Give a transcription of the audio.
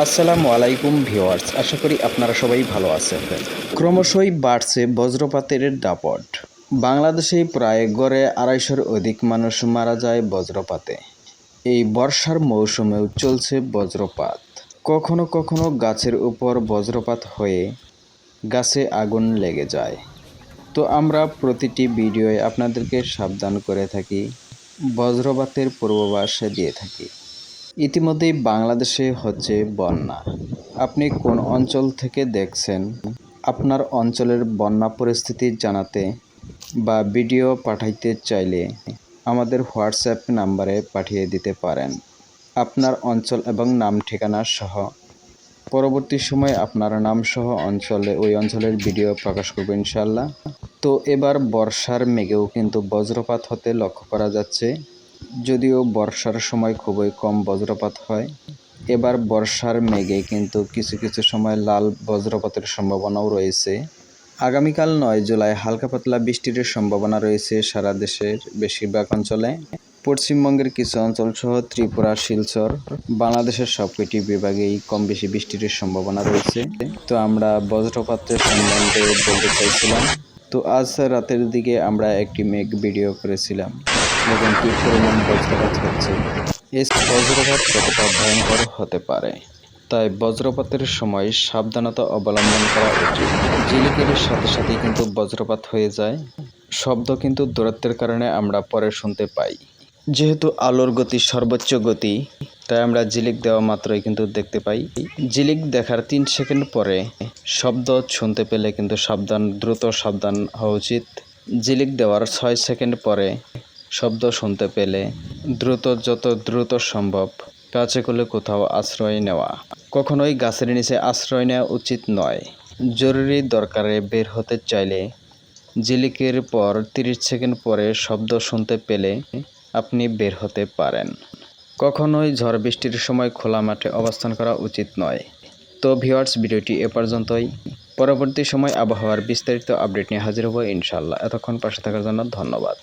আসসালামু আলাইকুম ভিউয়ার্স, আশা করি আপনারা সবাই ভালো আছেন। ক্রমশই বাড়ছে বজ্রপাতের দাপট। বাংলাদেশে প্রায় গড়ে আড়াইশোর অধিক মানুষ মারা যায় বজ্রপাতে। এই বর্ষার মৌসুমেও চলছে বজ্রপাত। কখনো কখনো গাছের উপর বজ্রপাত হয়ে গাছে আগুন লেগে যায়। তো আমরা প্রতিটি ভিডিওয়ে আপনাদেরকে সাবধান করে থাকি, বজ্রপাতের পূর্বাভাস দিয়ে থাকি। ইতিমধ্যেই বাংলাদেশে হচ্ছে বন্যা। আপনি কোন অঞ্চল থেকে দেখছেন? আপনার অঞ্চলের বন্যা পরিস্থিতি জানাতে বা ভিডিও পাঠাইতে চাইলে আমাদের হোয়াটসঅ্যাপ নাম্বারে পাঠিয়ে দিতে পারেন। আপনার অঞ্চল এবং নাম ঠিকানা সহ। পরবর্তী সময়ে আপনার নাম সহ অঞ্চলে, ওই অঞ্চলের ভিডিও প্রকাশ করব ইনশাল্লাহ তো এবার বর্ষার মেঘেও কিন্তু বজ্রপাত হতে লক্ষ্য করা যাচ্ছে। যদিও বর্ষার সময় খুবই কম বজ্রপাত হয়, এবার বর্ষার মেঘে কিন্তু কিছু কিছু সময় লাল বজ্রপাতের সম্ভাবনাও রয়েছে। আগামীকাল নয় জুলাই হালকা পাতলা বৃষ্টির সম্ভাবনা রয়েছে সারা দেশের বেশিরভাগ অঞ্চলে। পশ্চিমবঙ্গের কিছু অঞ্চল সহ ত্রিপুরা, শিলচর, বাংলাদেশের সবকটি বিভাগেই কম বেশি বৃষ্টির সম্ভাবনা রয়েছে। তো আমরা বজ্রপাতের সম্বন্ধে বলতে চাইছিলাম তো আজ রাতের দিকে আমরা একটি মেঘ ভিডিও করেছিলাম। এবং কি পরিমাণ বজ্রপাত হচ্ছে। এই বজ্রপাত কতটা ভয়ঙ্কর হতে পারে? তাই বজ্রপাতের সময় সাবধানতা অবলম্বন করা উচিত। জিলিকের সাথে সাথে কিন্তু বজ্রপাত হয়ে যায়। শব্দ কিন্তু দূরত্বের কারণে আমরা পরে শুনতে পাই। যেহেতু আলোর গতি সর্বোচ্চ গতি, তাই আমরা জিলিক দেওয়া মাত্রই কিন্তু দেখতে পাই। জিলিক দেখার তিন সেকেন্ড পরে শব্দ শুনতে পেলে কিন্তু সাবধান, দ্রুত সাবধান হওয়া উচিত। জিলিক দেওয়ার ছয় সেকেন্ড পরে শব্দ শুনতে পেলে দ্রুত, যত দ্রুত সম্ভব কাছে করলে কোথাও আশ্রয় নেওয়া। কখনোই গাছের নিচে আশ্রয় নেওয়া উচিত নয়। জরুরি দরকারে বের হতে চাইলে জিলিকের পর তিরিশ সেকেন্ড পরে শব্দ শুনতে পেলে আপনি বের হতে পারেন। কখনোই ঝড় বৃষ্টির সময় খোলা মাঠে অবস্থান করা উচিত নয়। তো ভিওয়ার্স ভিডিওটি এ পর্যন্তই। পরবর্তী সময় আবহাওয়ার বিস্তারিত আপডেট নিয়ে হাজির হব ইনশাল্লাহ এতক্ষণ পাশে থাকার জন্য ধন্যবাদ।